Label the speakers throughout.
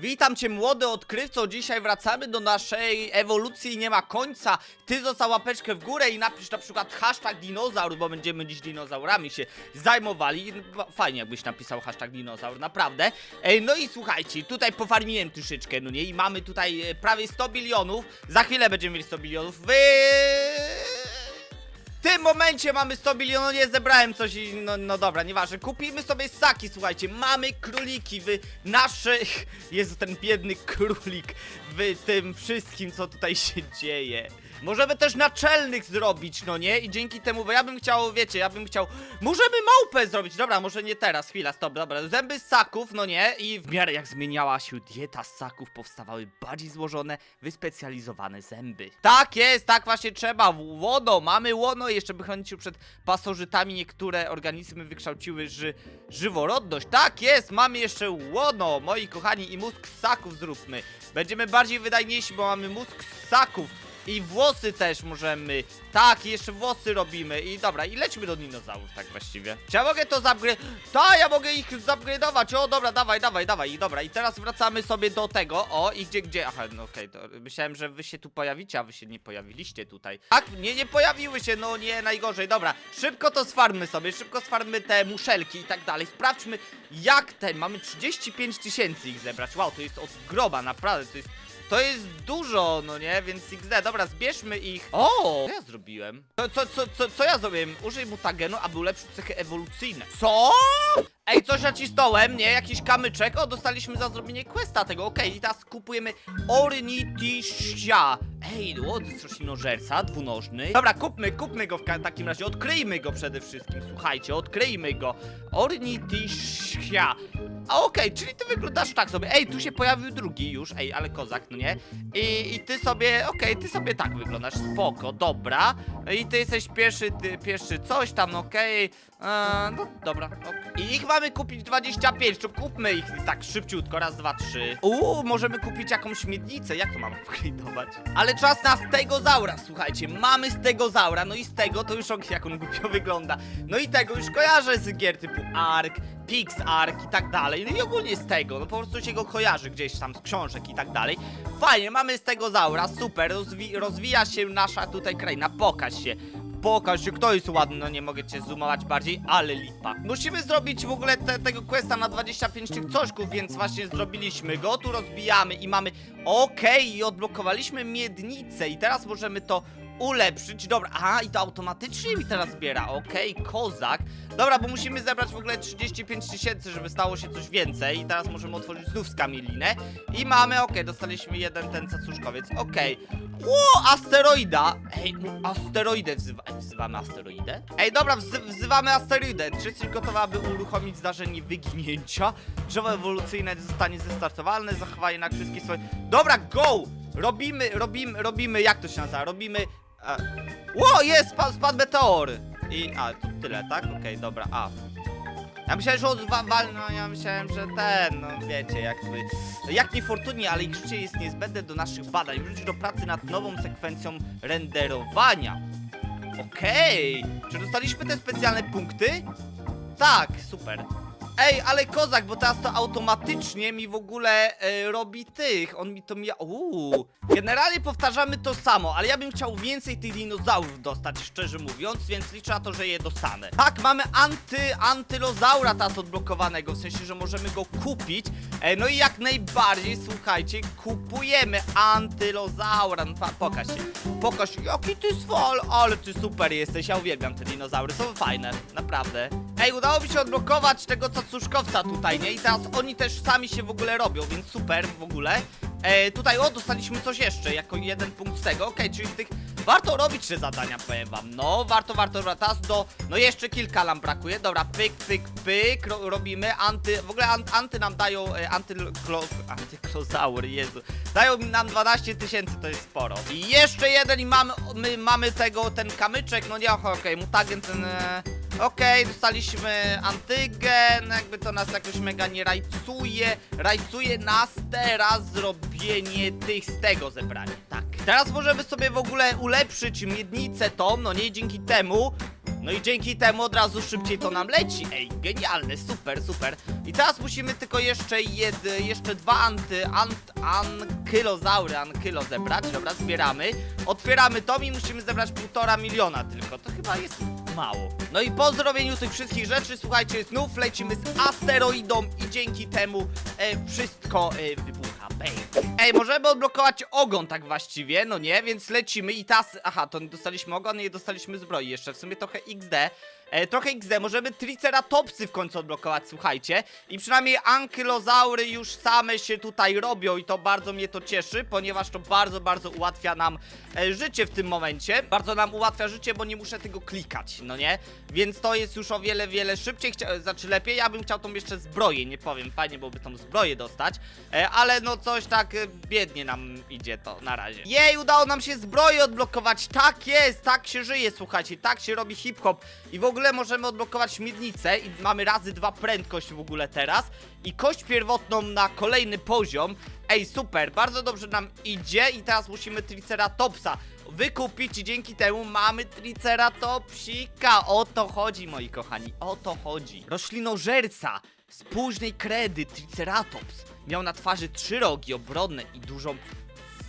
Speaker 1: Witam cię młody odkrywco, dzisiaj wracamy do naszej ewolucji i nie ma końca. Ty zostaw łapeczkę w górę i napisz na przykład hashtag dinozaur, bo będziemy dziś dinozaurami się zajmowali. Fajnie jakbyś napisał hashtag dinozaur, naprawdę. No i słuchajcie, tutaj pofarmiłem troszeczkę, no nie? I mamy tutaj e, prawie 100 bilionów. Za chwilę będziemy mieli 100 bilionów. Wy... W tym momencie mamy 100 bilionów, nie zebrałem coś i no, no dobra, nieważne. Kupimy sobie ssaki, słuchajcie, mamy króliki w naszych... Jezu, ten biedny królik w tym wszystkim, co tutaj się dzieje. Możemy też naczelnych zrobić, no nie? I dzięki temu, bo ja bym chciał, wiecie, ja bym chciał... Możemy małpę zrobić, dobra, może nie teraz, chwila, stop, dobra. Zęby ssaków, no nie? I w miarę jak zmieniała się dieta ssaków, powstawały bardziej złożone, wyspecjalizowane zęby. Tak jest, tak właśnie trzeba, łono, mamy łono, jeszcze by chronić się przed pasożytami, niektóre organizmy wykształciły ży, żyworodność. Tak jest, mamy jeszcze łono, moi kochani, i mózg ssaków zróbmy. Będziemy bardziej wydajniejsi, bo mamy mózg ssaków. I włosy też możemy. Tak, jeszcze włosy robimy. I dobra, i lećmy do dinozaurów, tak właściwie. Czy ja mogę to zupgrade... Tak, ja mogę ich zupgrade'ować. O, dobra, dawaj, dawaj, dawaj. I dobra, i teraz wracamy sobie do tego. O, i gdzie, gdzie? Aha, no okej, to myślałem, że wy się tu pojawicie, a wy się nie pojawiliście tutaj. Tak, nie, nie pojawiły się, no nie, najgorzej. Dobra, szybko to sfarmy sobie, szybko sfarmy te muszelki i tak dalej. Sprawdźmy, jak ten, mamy 35 tysięcy ich zebrać. Wow, to jest od groba, naprawdę, to jest... To jest dużo, no nie? Więc XD, dobra, zbierzmy ich. O! Co ja zrobiłem? Co, co, co, co, co ja zrobiłem? Użyj mutagenu, aby ulepszyć cechy ewolucyjne. Co? Ej, coś nacisnąłem, nie? Jakiś kamyczek. O, dostaliśmy za zrobienie questa tego. Okej, i teraz kupujemy Ornitisia. Ej, o, to jest roślinożerca, dwunożny. Dobra, kupmy, kupmy go w takim razie. Odkryjmy go przede wszystkim. Słuchajcie, odkryjmy go. Ornitisia. A okej, czyli ty wyglądasz tak sobie. Ej, tu się pojawił drugi już. Ej, ale kozak, no nie? I, i ty sobie, okej, ty sobie tak wyglądasz. Spoko, dobra. I ty jesteś pierwszy, ty pierwszy coś tam, okej. Eee, no dobra. ok. I ich mamy kupić 25, to kupmy ich tak szybciutko. Raz, dwa, trzy. Uuu, możemy kupić jakąś miednicę. Jak to mamy upgrade'ować? Ale czas na stegozaura, słuchajcie. Mamy stegozaura, no i z tego to już ok, jak on głupio wygląda. No i tego już kojarzę z gier typu Ark, PixArk i tak dalej. No i ogólnie z tego, no po prostu się go kojarzy gdzieś tam z książek i tak dalej. Fajnie, mamy stegozaura, super, rozwi rozwija się nasza tutaj kraina, pokaż się. Pokaż się, kto jest ładny, no nie mogę cię zoomować bardziej, ale lipa. Musimy zrobić w ogóle te, tego questa na 25 tych coszków, więc właśnie zrobiliśmy go, tu rozbijamy i mamy... Okej, i odblokowaliśmy miednicę. I teraz możemy to ulepszyć. Dobra, aha, i to automatycznie mi teraz zbiera. Okej, kozak. Dobra, bo musimy zebrać w ogóle 35 tysięcy, żeby stało się coś więcej. I teraz możemy otworzyć znów skamielinę. I mamy, okej, dostaliśmy jeden ten cacuszkowiec. Okej. Ło, asteroida! Ej, asteroidę wzywa wzywamy asteroidę? Ej, dobra, wzy wzywamy asteroidę. Czy jesteś gotowa, aby uruchomić zdarzenie wyginięcia? Drzewo ewolucyjne zostanie zestartowane, zachowanie na wszystkie swoje... Dobra, go! Robimy, robimy, robimy, jak to się nazywa? Robimy... E... Ło, jest, spadł, spadł meteor! I, a, to tyle, tak? Okej, dobra, a. Ja myślałem, że on no ja myślałem, że ten, no wiecie, jakby... Jak niefortunnie, ale ich życie jest niezbędne do naszych badań. Wróć do pracy nad nową sekwencją renderowania. Okej, czy dostaliśmy te specjalne punkty? Tak, super. Ej, ale kozak, bo teraz to automatycznie mi w ogóle e, robi tych. On mi to mija. Uuu. Generalnie powtarzamy to samo, ale ja bym chciał więcej tych dinozaurów dostać, szczerze mówiąc, więc liczę na to, że je dostanę. Tak, mamy anty, antylozaura teraz odblokowanego, w sensie, że możemy go kupić. E, no i jak najbardziej, słuchajcie, kupujemy antylozaura. No, pokaż się. Pokaż jaki ty swol, ale ty super jesteś, ja uwielbiam te dinozaury, są fajne, naprawdę. Ej, udało mi się odblokować tego cacuszkowca tutaj, nie? I teraz oni też sami się w ogóle robią, więc super w ogóle. E, tutaj, o, dostaliśmy coś jeszcze, jako jeden punkt z tego, okej, czyli tych... Warto robić te zadania, powiem wam, no, warto, warto, teraz do... No jeszcze kilka nam brakuje, dobra, pyk, pyk, pyk, ro, robimy, anty... W ogóle an, anty nam dają, e, antyklo... Antyklozaury, Jezu. Dają nam 12 tysięcy, to jest sporo. I jeszcze jeden i mamy, my mamy tego, ten kamyczek, no nie, okej, mutagen ten... E, Okej, dostaliśmy antygen, jakby to nas jakoś mega nie rajcuje. Rajcuje nas teraz zrobienie tych z tego zebrania. Tak. Teraz możemy sobie w ogóle ulepszyć miednicę tą, no nie dzięki temu No i dzięki temu od razu szybciej to nam leci. Ej, genialne, super, super. I teraz musimy tylko jeszcze jed, jeszcze dwa anty, ant, ankylozaury, ankylo zebrać. Dobra, zbieramy. Otwieramy to i musimy zebrać półtora miliona tylko. To chyba jest mało. No i po zrobieniu tych wszystkich rzeczy, słuchajcie, znów lecimy z asteroidą i dzięki temu e, wszystko e, wybucha. Bang. Ej, możemy odblokować ogon tak właściwie, no nie? Więc lecimy i teraz... Aha, to nie dostaliśmy ogon, nie dostaliśmy zbroi jeszcze. W sumie trochę XD. E, trochę XD, możemy triceratopsy w końcu odblokować, słuchajcie. I przynajmniej ankylozaury już same się tutaj robią i to bardzo mnie to cieszy, ponieważ to bardzo, bardzo ułatwia nam e, życie w tym momencie. Bardzo nam ułatwia życie, bo nie muszę tego klikać, no nie? Więc to jest już o wiele, wiele szybciej, chcia- znaczy lepiej. Ja bym chciał tą jeszcze zbroję, nie powiem, fajnie byłoby tą zbroję dostać, e, ale no coś tak e, biednie nam idzie to na razie. Jej, udało nam się zbroję odblokować, tak jest, tak się żyje, słuchajcie, tak się robi hip-hop i w ogóle możemy odblokować miednicę i mamy razy dwa prędkość w ogóle teraz i kość pierwotną na kolejny poziom. Ej, super, bardzo dobrze nam idzie i teraz musimy Triceratopsa wykupić i dzięki temu mamy Triceratopsika. O to chodzi, moi kochani, o to chodzi. Roślinożerca z późnej kredy Triceratops miał na twarzy trzy rogi obronne i dużą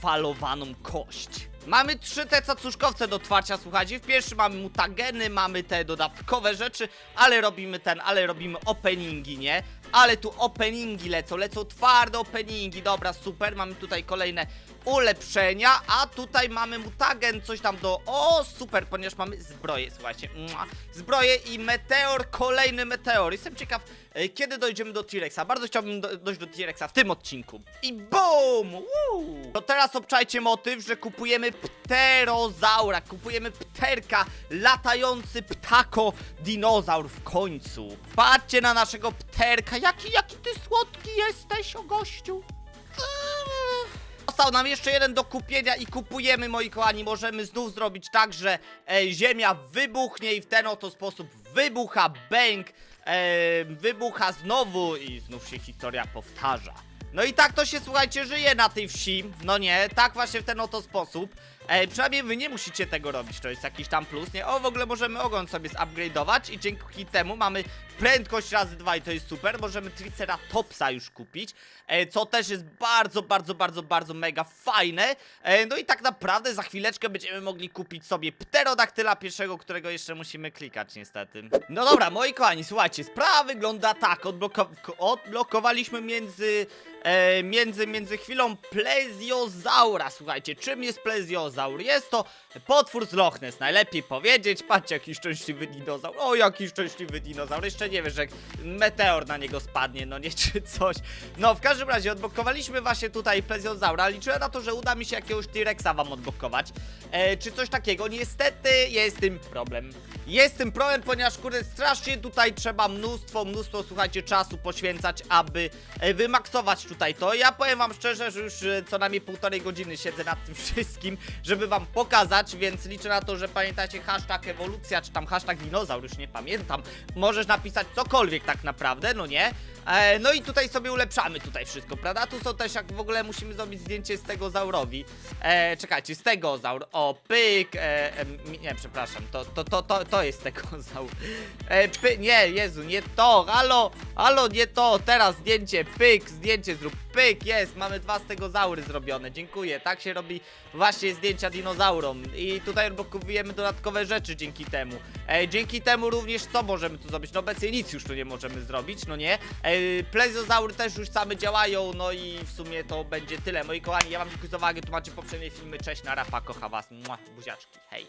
Speaker 1: falowaną kość. Mamy trzy te cacuszkowce do twarcia, słuchajcie. W pierwszym mamy mutageny, mamy te dodatkowe rzeczy, ale robimy ten, ale robimy openingi, nie? Ale tu openingi lecą, lecą twarde openingi. Dobra, super, mamy tutaj kolejne ulepszenia, a tutaj mamy mutagen, coś tam do... O, super, ponieważ mamy zbroję, słuchajcie. Zbroję i meteor, kolejny meteor. Jestem ciekaw, e, kiedy dojdziemy do T-Rexa. Bardzo chciałbym do, dojść do T-Rexa w tym odcinku. I BOOM! Woo! To teraz obczajcie motyw, że kupujemy pterozaura, kupujemy pterka, latający ptako dinozaur w końcu. Patrzcie na naszego pterka, jaki, jaki ty słodki jesteś, o gościu. Został nam jeszcze jeden do kupienia i kupujemy, moi kochani. Możemy znów zrobić tak, że e, ziemia wybuchnie i w ten oto sposób wybucha bęk, e, wybucha znowu i znów się historia powtarza. No i tak to się, słuchajcie, żyje na tej wsi. No nie, tak właśnie w ten oto sposób. E, przynajmniej wy nie musicie tego robić, to jest jakiś tam plus, nie? O, w ogóle możemy ogon sobie zupgrade'ować i dzięki temu mamy prędkość razy dwa i to jest super. Możemy Triceratopsa już kupić, e, co też jest bardzo, bardzo, bardzo, bardzo mega fajne. E, no i tak naprawdę za chwileczkę będziemy mogli kupić sobie pterodaktyla pierwszego, którego jeszcze musimy klikać niestety. No dobra, moi kochani, słuchajcie, sprawa wygląda tak. Odbloko odblokowaliśmy między e, między, między chwilą plezjozaura. Słuchajcie, czym jest plezjozaur? Jest to potwór z Loch Ness, najlepiej powiedzieć. Patrzcie, jaki szczęśliwy dinozaur. O, jaki szczęśliwy dinozaur. Jeszcze nie wiesz, że meteor na niego spadnie, no nie, czy coś. No, w każdym razie odblokowaliśmy właśnie tutaj plezjozaura. Liczyłem na to, że uda mi się jakiegoś T-Rexa wam odblokować. E, czy coś takiego. Niestety jest tym problem. Jest tym problem, ponieważ kurde, strasznie tutaj trzeba mnóstwo, mnóstwo, słuchajcie, czasu poświęcać, aby e, wymaksować tutaj to. Ja powiem wam szczerze, że już e, co najmniej półtorej godziny siedzę nad tym wszystkim, żeby wam pokazać, więc liczę na to, że pamiętacie hashtag ewolucja, czy tam hashtag dinozaur, już nie pamiętam. Możesz napisać cokolwiek tak naprawdę, no nie? E, no i tutaj sobie ulepszamy tutaj wszystko, prawda? Tu są też, jak w ogóle musimy zrobić zdjęcie z tego zaurowi. E, czekajcie, z tego zaur. O, pyk. E, e, nie, przepraszam, to, to, to, to, to jest tego zaur. E, py, nie, Jezu, nie to. Halo, halo, nie to. Teraz zdjęcie, pyk, zdjęcie zrób. Pyk, jest, mamy dwa z tego zaury zrobione. Dziękuję. Tak się robi właśnie zdjęcia dinozaurom. I tutaj odblokowujemy dodatkowe rzeczy dzięki temu. E, dzięki temu również co możemy tu zrobić? No obecnie nic już tu nie możemy zrobić, no nie? E, też już same działają, no i w sumie to będzie tyle. Moi kochani, ja wam dziękuję za uwagę, tu macie poprzednie filmy. Cześć, na rapa, kocha was. Mua, buziaczki, hej.